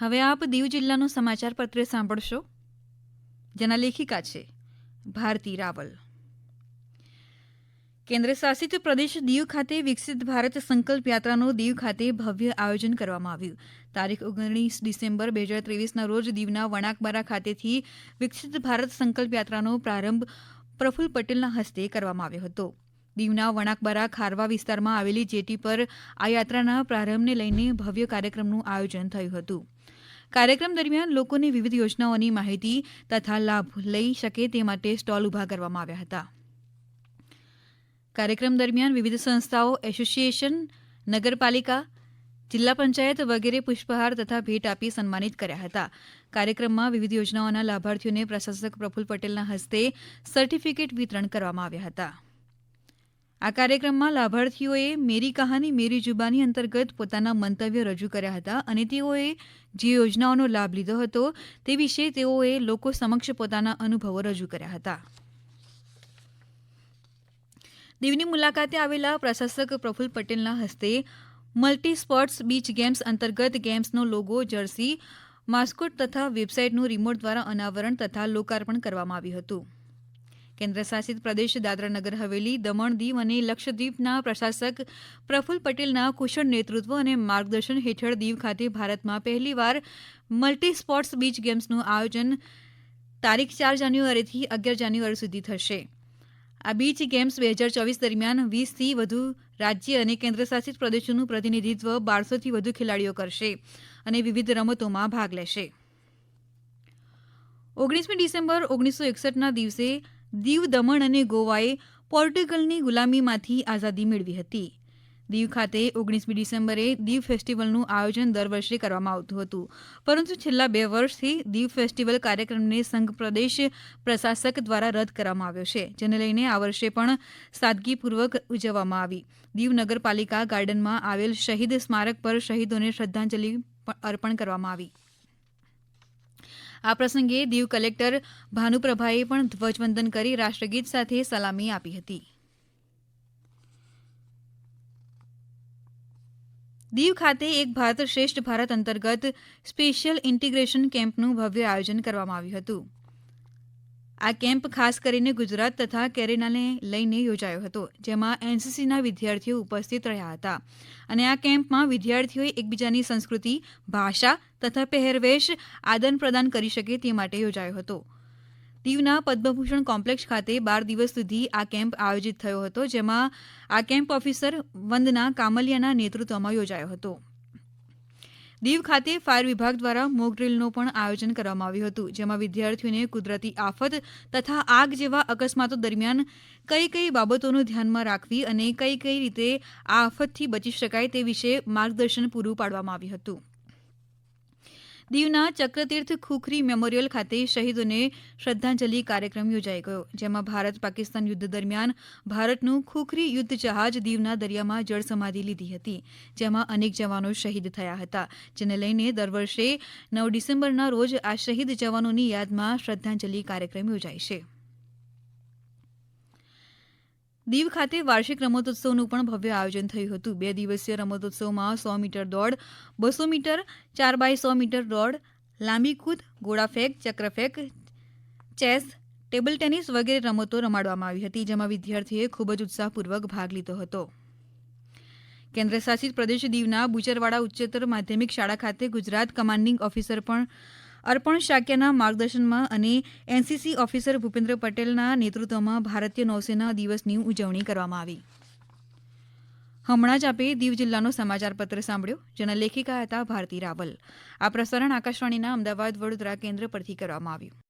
હવે આપ દીવ જિલ્લાનું સમાચાર પત્ર સાંભળશો. જેના લેખિકા છે ભારતી રાવલ. કેન્દ્ર શાસિત પ્રદેશ દીવ ખાતે વિકસિત ભારત સંકલ્પ યાત્રાનું દીવ ખાતે ભવ્ય આયોજન કરવામાં આવ્યું. તારીખ ઓગણીસ ડિસેમ્બર બે હજાર ત્રેવીસના રોજ દીવના વણાકબારા ખાતેથી વિકસિત ભારત સંકલ્પ યાત્રાનો પ્રારંભ પ્રફુલ્લ પટેલના હસ્તે કરવામાં આવ્યો હતો. દીવના વણાકબારા ખારવા વિસ્તારમાં આવેલી જેટી પર આ યાત્રાના પ્રારંભને લઈને ભવ્ય કાર્યક્રમનું આયોજન થયું હતું. કાર્યક્રમ દરમિયાન લોકોને વિવિધ યોજનાઓની માહિતી તથા લાભ લઈ શકે તે માટે સ્ટોલ ઊભા કરવામાં આવ્યા હતા. કાર્યક્રમ દરમિયાન વિવિધ સંસ્થાઓ, એસોસિએશન, નગરપાલિકા, જિલ્લા પંચાયત વગેરે પુષ્પહાર તથા ભેટ આપી સન્માનિત કર્યા હતા. કાર્યક્રમમાં વિવિધ યોજનાઓના લાભાર્થીઓને પ્રશાસક પ્રફુલ્લ પટેલના હસ્તે સર્ટિફિકેટ વિતરણ કરવામાં આવ્યા હતા. આ કાર્યક્રમમાં લાભાર્થીઓએ મેરી કહાની, મેરી જુબાની અંતર્ગત પોતાના મંતવ્ય રજૂ કર્યા હતા અને તેઓએ જે યોજનાઓનો લાભ લીધો હતો તે વિશે તેઓએ લોકો સમક્ષ પોતાના અનુભવો રજૂ કર્યા હતા. દીવની મુલાકાતે આવેલા પ્રશાસક પ્રફુલ્લ પટેલના હસ્તે મલ્ટી સ્પોર્ટ્સ બીચ ગેમ્સ અંતર્ગત ગેમ્સનો લોગો, જર્સી, માસ્કોટ તથા વેબસાઇટનું રિમોટ દ્વારા અનાવરણ તથા લોકાર્પણ કરવામાં આવ્યું હતું. કેન્દ્ર શાસિત પ્રદેશ દાદરાનગર, હવેલી દમણ દીવ અને લક્ષદ્વીપના પ્રશાસક પ્રફુલ્લ પટેલના કુશળ નેતૃત્વ અને માર્ગદર્શન હેઠળ દીવ ખાતે ભારતમાં પહેલીવાર મલ્ટી સ્પોર્ટ્સ બીચ ગેમ્સનું આયોજન તારીખ ચાર જાન્યુઆરીથી અગિયાર જાન્યુઆરી સુધી થશે. આ બીચ ગેમ્સ બે હજાર ચોવીસ દરમિયાન વીસથી વધુ રાજ્ય અને કેન્દ્રશાસિત પ્રદેશોનું પ્રતિનિધિત્વ બારસોથી વધુ ખેલાડીઓ કરશે અને વિવિધ રમતોમાં ભાગ લેશે. ઓગણીસમી ડિસેમ્બર ઓગણીસો એકસઠના દિવસે દીવ દમણ અને ગોવાએ પોર્ટુગલની ગુલામીમાંથી આઝાદી મેળવી હતી. દીવ ખાતે ઓગણીસમી ડિસેમ્બરે દીવ ફેસ્ટિવલનું આયોજન દર વર્ષે કરવામાં આવતું હતું. પરંતુ છેલ્લા બે વર્ષથી દીવ ફેસ્ટિવલ કાર્યક્રમને સંઘ પ્રદેશ પ્રશાસક દ્વારા રદ કરવામાં આવ્યો છે, જેને લઈને આ વર્ષે પણ સાદગીપૂર્વક ઉજવવામાં આવી. દીવ નગરપાલિકા ગાર્ડનમાં આવેલ શહીદ સ્મારક પર શહીદોને શ્રદ્ધાંજલિ અર્પણ કરવામાં આવી. આ પ્રસંગે દીવ કલેક્ટર ભાનુપ્રભાએ પણ ધ્વજવંદન કરી રાષ્ટ્રગીત સાથે સલામી આપી હતી. દીવ ખાતે એક ભારત શ્રેષ્ઠ ભારત અંતર્ગત સ્પેશિયલ ઇન્ટિગ્રેશન કેમ્પનું ભવ્ય આયોજન કરવામાં આવ્યું હતું. આ કેમ્પ ખાસ કરીને ગુજરાત તથા કેરેનાને લઈને યોજાયો હતો, જેમાં એનસીસીના વિદ્યાર્થીઓ ઉપસ્થિત રહ્યા હતા. અને આ કેમ્પમાં વિદ્યાર્થીઓએ એકબીજાની સંસ્કૃતિ, ભાષા તથા પહેરવેશ આદાન પ્રદાન કરી શકે તે માટે યોજાયો હતો. દીવના પદ્મભૂષણ કોમ્પ્લેક્ષ ખાતે બાર દિવસ સુધી આ કેમ્પ આયોજિત થયો હતો, જેમાં આ કેમ્પ ઓફિસર વંદના કામલિયાના નેતૃત્વમાં યોજાયો હતો. દીવ ખાતે ફાયર વિભાગ દ્વારા મોકડ્રીલનું પણ આયોજન કરવામાં આવ્યું હતું, જેમાં વિદ્યાર્થીઓને કુદરતી આફત તથા આગ જેવા અકસ્માતો દરમિયાન કઈ કઈ બાબતોનું ધ્યાનમાં રાખવી અને કઈ કઈ રીતે આ આફતથી બચી શકાય તે વિશે માર્ગદર્શન પૂરું પાડવામાં આવ્યું હતું. દીવના ચક્રતીર્થ ખુખરી મેમોરિયલ ખાતે શહીદોને શ્રદ્ધાંજલિ કાર્યક્રમ યોજાઈ ગયો, જેમાં ભારત પાકિસ્તાન યુદ્ધ દરમિયાન ભારતનું ખુખરી યુદ્ધ જહાજ દીવના દરિયામાં જળસમાધિ લીધી હતી, જેમાં અનેક જવાનો શહીદ થયા હતા, જેને લઈને દર વર્ષે નવ ડિસેમ્બરના રોજ આ શહીદ જવાનોની યાદમાં શ્રદ્ધાંજલિ કાર્યક્રમ યોજાય છે. દીવ ખાતે વાર્ષિક રમતોત્સવનું પણ ભવ્ય આયોજન થયું હતું. બે દિવસીય રમતોત્સવમાં સો મીટર દોડ, બસો મીટર, ચાર બાય સો મીટર દોડ, લાંબી કૂદ ગોળાફેંક ચક્રફેંક ચેસ, ટેબલ ટેનિસ વગેરે રમતો રમાડવામાં આવી હતી, જેમાં વિદ્યાર્થીઓએ ખૂબ જ ઉત્સાહપૂર્વક ભાગ લીધો હતો. કેન્દ્ર શાસિત પ્રદેશ દીવના બુચરવાડા ઉચ્ચતર માધ્યમિક શાળા ખાતે ગુજરાત કમાન્ડિંગ ઓફિસર પણ અર્પણ શાક્યના માર્ગદર્શનમાં અને એનસીસી ઓફિસર ભૂપેન્દ્ર પટેલના નેતૃત્વમાં ભારતીય નૌસેના દિવસની ઉજવણી કરવામાં આવી. હમણાં જ આપે દીવ જિલ્લાનો સમાચાર સાંભળ્યો, જેના લેખિકા હતા ભારતી રાવલ. આ પ્રસારણ આકાશવાણીના અમદાવાદ વડોદરા કેન્દ્ર પરથી કરવામાં આવ્યું.